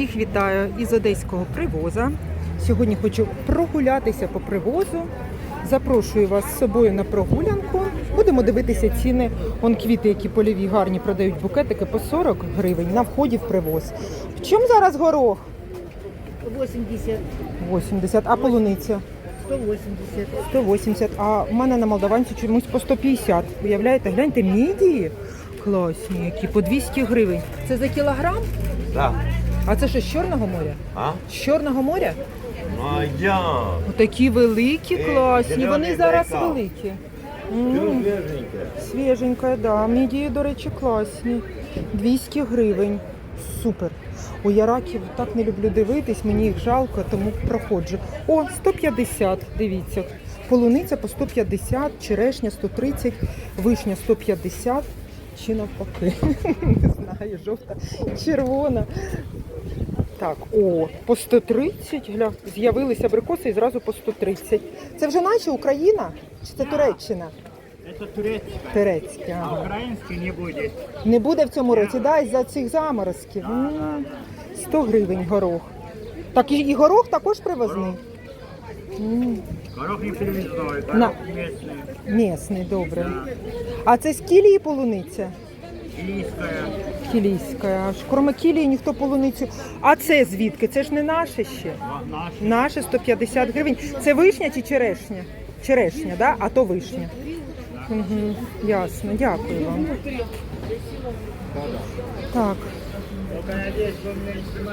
Всіх вітаю із одеського привоза. Сьогодні хочу прогулятися по привозу. Запрошую вас з собою на прогулянку. Будемо дивитися ціни. Он квіти, які польові гарні продають букетики по 40 гривень на вході в привоз. В чому зараз горох? 80, 80, а полуниця? 180. 180. А в мене на молдаванці чомусь по 150. Уявляєте, гляньте, мідії класні, які по 200 гривень. Це за кілограм? Да. А це що з Чорного моря? А? З Чорного моря? Ну а я. Такі великі, Е, класні. Вони зараз великі. М. Свіженька, да. Мідії, до речі, класні. 200 гривень. Супер. У яраків так не люблю дивитись, мені їх жалко, тому проходжу. О, 150, дивіться. Полуниця по 150, черешня 130, вишня 150. Чи навпаки, не знаю, жовта, червона. Так, о, по 130, гля, з'явилися абрикоси і зразу по 130. Це вже наша Україна? Чи це Туреччина? Это турецкий, Турецьке. а ага. украинский не будет. Не буде в цьому році, да, із-за цих заморозків. М, 100 гривень горох. Так і, і горох також привозний. Горох не привезной, горох На. местный, Місний, добре. А це з кілії полуниця? Кілійська. Аж кроме кілії ніхто полуницю. А це звідки? Це ж не наше ще. Наше 150 гривень. Це вишня чи черешня? Черешня, да? а то вишня. Угу, ясно, дякую вам. Так.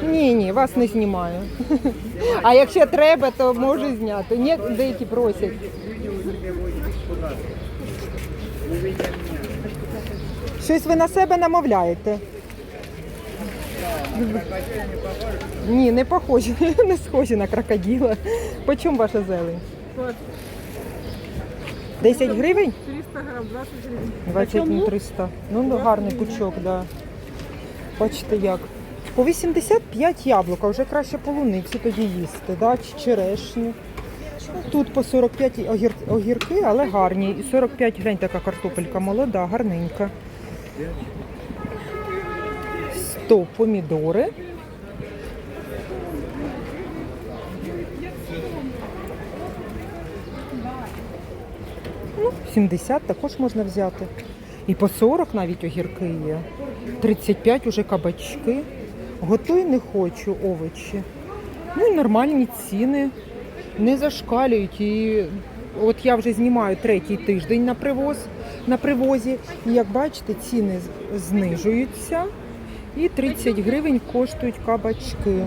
Ні, ні, вас не знімаю. А якщо треба, то можу зняти. Ні, деякі просять. Щось ви на себе намовляєте. Ні, не похожі, не схожі на крокодила. По чому ваша зелень? 10 гривень? 300 грам, 20 гривень. 20 на 300. Ну, ну, гарний пучок, да. Бачите як. По 85 яблук, а вже краще полуниці тоді їсти, да? чи черешню. Тут по 45 огір... огірки, але гарні. І 45, глянь, така картопелька молода, гарненька. 100 помідори. Ну, 70 також можна взяти. І по 40 навіть огірки є. 35 уже кабачки. Готуй не хочу овочі. Ну і нормальні ціни. Не зашкалюють. І от я вже знімаю третій тиждень на привоз на привозі. І як бачите, ціни знижуються. І 30 гривень коштують кабачки.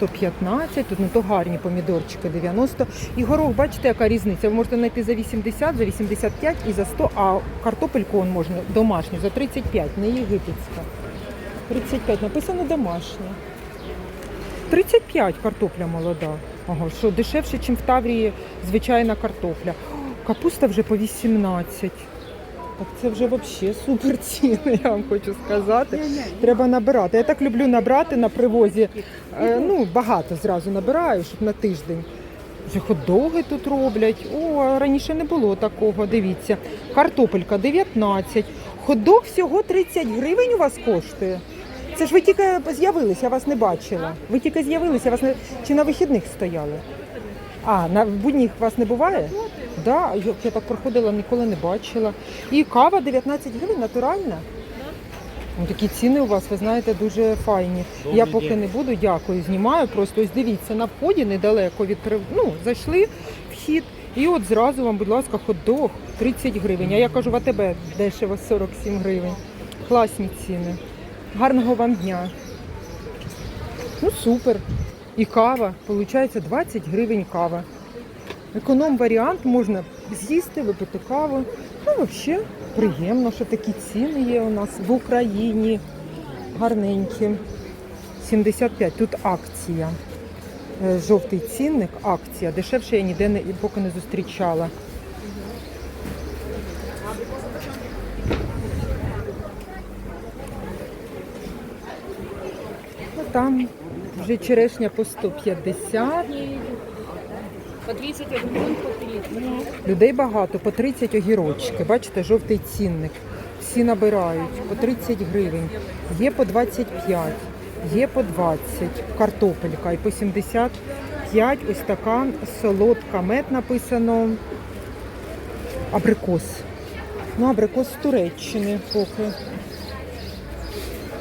115, тут ну то гарні помідорчики 90. І горох, бачите, яка різниця? Ви можете знайти за 80, за 85 і за 100, а картопельку он можна домашню за 35, не єгипетська. 35, написано домашня. 35 картопля молода. Ага, що дешевше, ніж в Таврії звичайна картопля. Капуста вже по 18. Так це вже взагалі супер ціни, я вам хочу сказати. Треба набирати. Я так люблю набрати на привозі. Е, ну, багато зразу набираю, щоб на тиждень. Вже хот-доги тут роблять. О, раніше не було такого. Дивіться. Картопелька 19. Хот-дог всього 30 гривень у вас коштує. Це ж ви тільки з'явилися, я вас не бачила. Ви тільки з'явилися, я вас не чи на вихідних стояли? А, на будніх вас не буває? Да, я, я так проходила, ніколи не бачила. І кава 19 гривень, натуральна. Ну, такі ціни у вас, ви знаєте, дуже файні. Добрий я поки день. не буду, дякую, знімаю. Просто ось дивіться, на вході недалеко від прив- ну, зайшли вхід. І от зразу вам, будь ласка, хот-дог 30 гривень. А я кажу, в АТБ дешево 47 гривень. Класні ціни. Гарного вам дня. Ну супер. І кава. Получається 20 гривень кава. Економ варіант можна з'їсти, випити каву. Ну, взагалі, приємно, що такі ціни є у нас в Україні. Гарненькі. 75. Тут акція. Е, Жовтий цінник, акція. Дешевше я ніде поки не зустрічала. Там вже черешня по 150. По 30 гривень, по 30. Людей багато, по 30 огірочки. Бачите, жовтий цінник. всі набирають по 30 гривень, є по 25, є по 20 картопелька і по 75 ось така солодка мед написано абрикос. Ну, абрикос з Туреччини поки.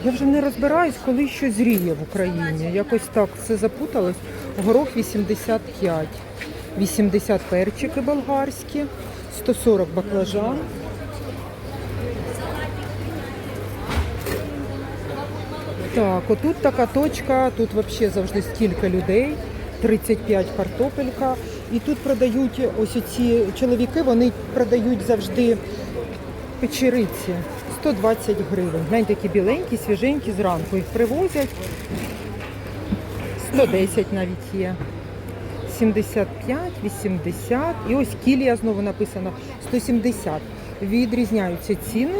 Я вже не розбираюсь, коли що зріє в Україні. Якось так все запуталось. Горох 85, 80 перчики болгарські, 140 баклажан. Так, отут така точка, тут взагалі завжди стільки людей, 35 картопелька. І тут продають ось ці чоловіки, вони продають завжди печериці 120 гривень. Гляньте, такі біленькі, свіженькі зранку їх привозять. 110 навіть є. 75, 80 і ось кілія знову написано 170. Відрізняються ціни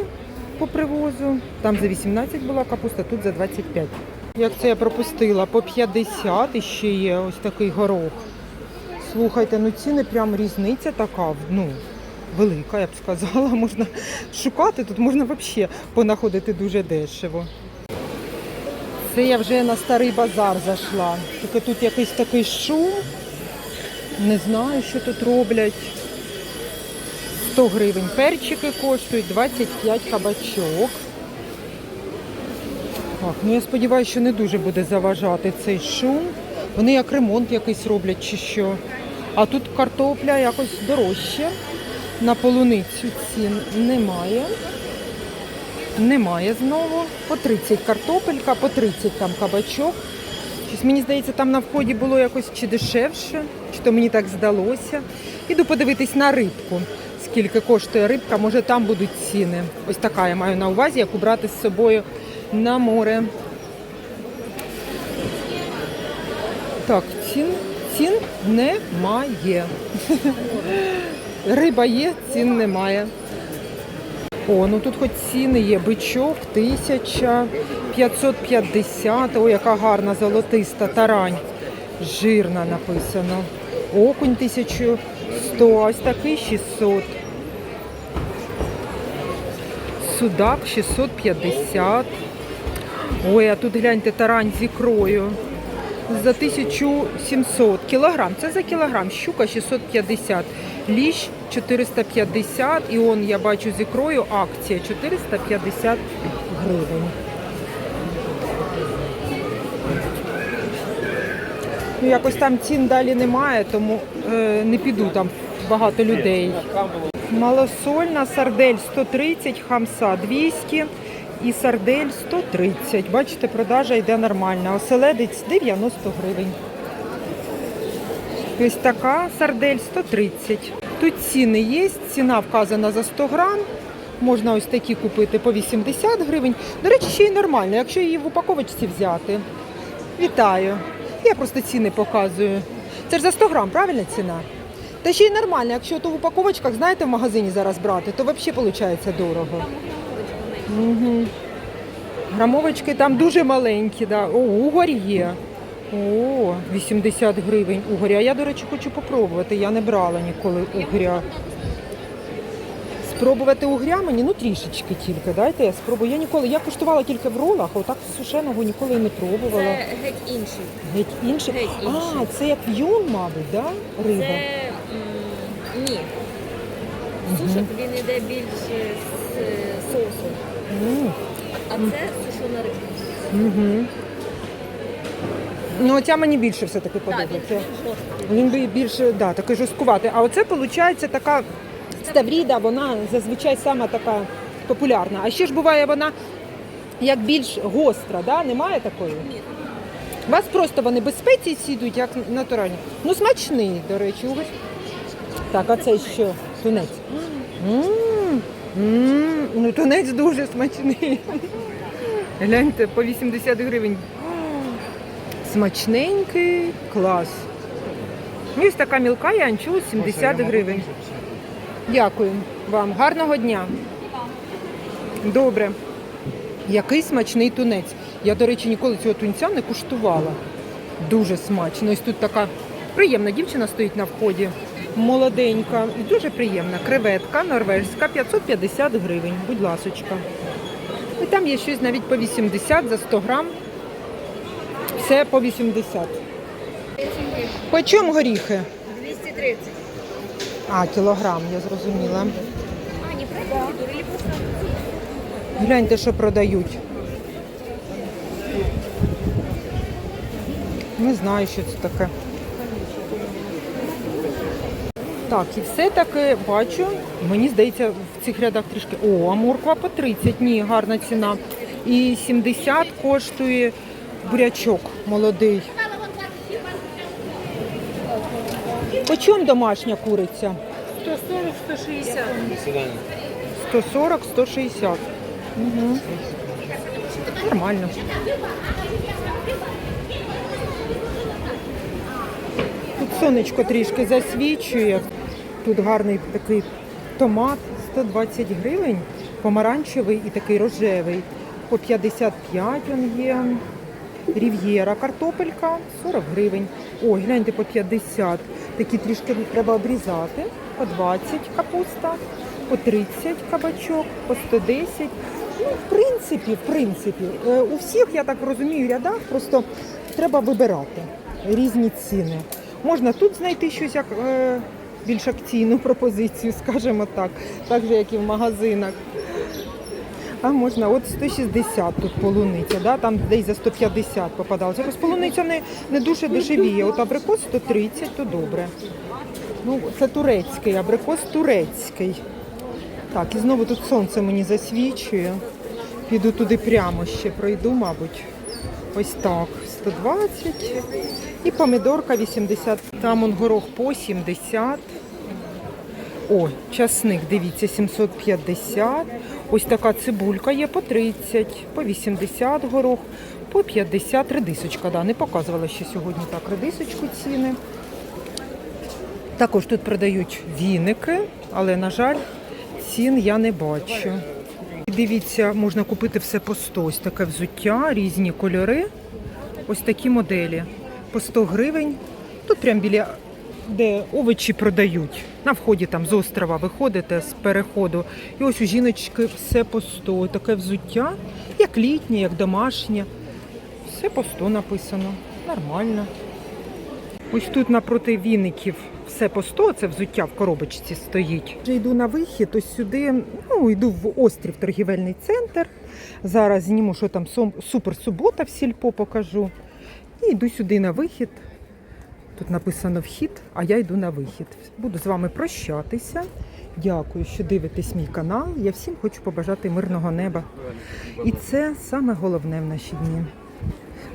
по привозу. Там за 18 була капуста, тут за 25. Як це я пропустила? По 50 і ще є ось такий горох. Слухайте, ну ціни прям різниця така, ну, велика, я б сказала. Можна шукати, тут можна взагалі понаходити дуже дешево. Це я вже на старий базар зайшла. Тільки тут якийсь такий шум. Не знаю, що тут роблять. 100 гривень перчики коштують, 25 кабачок. Так, ну я сподіваюся, що не дуже буде заважати цей шум. Вони як ремонт якийсь роблять чи що. А тут картопля якось дорожче. На полуницю цін немає. Немає знову. По 30 картопелька, по 30 там кабачок. Щось мені здається, там на вході було якось чи дешевше, чи то мені так здалося. Іду подивитись на рибку. Скільки коштує рибка, може там будуть ціни. Ось така я маю на увазі, яку брати з собою на море. Так, цін, цін немає. Риба є, цін немає. О, ну тут хоч ціни є. Бичок 1550. О, яка гарна золотиста тарань. Жирна написано. Окунь 1100, ось такий 600. Судак 650. Ой, а тут гляньте тарань з ікрою. За 1700 кілограм. Це за кілограм. Щука 650. Ліщ 450. І он, я бачу, з ікрою акція 450 гривень. Ну, якось там цін далі немає, тому е, не піду там багато людей. Малосольна, сардель 130, хамса 200 і сардель 130. Бачите, продажа йде нормальна. Оселедець 90 гривень. Ось така сардель 130. Тут ціни є, ціна вказана за 100 грам. Можна ось такі купити по 80 гривень. До речі, ще й нормально, якщо її в упаковочці взяти. Вітаю. Я просто ціни показую. Це ж за 100 грам, правильна ціна? Та ще й нормально, якщо то в упаковочках, знаєте, в магазині зараз брати, то взагалі виходить дорого. Угу. Грамовочки там дуже маленькі, да. О, угор є. О, 80 гривень угоря. А я, до речі, хочу попробувати. Я не брала ніколи угря. Спробувати угря мені, ну трішечки тільки. Дайте я спробую. Я ніколи, я куштувала тільки в ролах, а отак сушеного ніколи не пробувала. Це геть інший. Геть інший. геть А, це як в'юн, мабуть, да? риба? Це м, ні. Сушок він йде більше з е, соусом. А це сушена риба. Угу. Ну, оця мені більше все-таки подобається. Він би більше да, такий жорсткуватий. А оце виходить така ставріда, вона зазвичай сама така популярна. А ще ж буває вона як більш гостра, да? немає такої? Ні. У вас просто вони без спецій сідуть, як натуральні. Ну, смачний, до речі. Ось. Так, а це що? Тунець. М, м, Ну, тунець дуже смачний. Гляньте, по 80 гривень. Смачненький, клас. Ну, Ось така мілка і анчоус 70 гривень. Дякую вам. Гарного дня. Добре. Який смачний тунець. Я, до речі, ніколи цього тунця не куштувала. Дуже смачно. Ось тут така Приємна дівчина стоїть на вході. Молоденька і дуже приємна. Креветка норвежська 550 гривень. Будь ласочка. І там є щось навіть по 80 за 100 грам. Все по 80. По чому горіхи? 230. А, кілограм, я зрозуміла. Гляньте, що продають. Не знаю, що це таке. Так, і все-таки бачу, мені здається, в цих рядах трішки. О, а морква по 30, ні, гарна ціна. І 70 коштує бурячок молодий. По чому домашня куриця? 140, 160. Угу. Нормально. Тут сонечко трішки засвічує. Тут гарний такий томат 120 гривень, помаранчевий і такий рожевий. По 55 він є. Рів'єра, картопелька 40 гривень. Ой, гляньте, по 50. Такі трішки треба обрізати. По 20 капуста, по 30 кабачок, по 110. Ну, в принципі, в принципі, е, у всіх, я так розумію, рядах просто треба вибирати різні ціни. Можна тут знайти щось як е, більш акційну пропозицію, скажімо так, так же, як і в магазинах. А можна, от 160 тут полуниця, да? там десь за 150 попадалося. Якось полуниця не, не дуже дешевіє. От абрикос 130, то добре. Ну, це турецький, абрикос турецький. Так, і знову тут сонце мені засвічує. Піду туди прямо ще пройду, мабуть. Ось так, 120. І помідорка 80. Там он горох по 70. О, часник, дивіться, 750. Ось така цибулька є по 30, по 80 горох, по 50 редисочка. Да, не показувала ще сьогодні так редисочку ціни. Також тут продають віники, але, на жаль, цін я не бачу. Дивіться, можна купити все по 100. Ось таке взуття, різні кольори. Ось такі моделі. По 100 гривень. Тут прямо біля де овочі продають. На вході там з острова виходите з переходу. І ось у жіночки все по 100. Таке взуття, як літнє, як домашнє. Все по 100 написано. Нормально. Ось тут напроти віників все по 100, це взуття в коробочці стоїть. Вже йду на вихід, ось сюди, ну, йду в острів торгівельний центр. Зараз зніму, що там супер субота в сільпо покажу. І йду сюди на вихід. Тут написано вхід, а я йду на вихід. Буду з вами прощатися. Дякую, що дивитесь мій канал. Я всім хочу побажати мирного неба. І це саме головне в наші дні.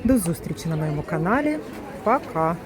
До зустрічі на моєму каналі. Пока!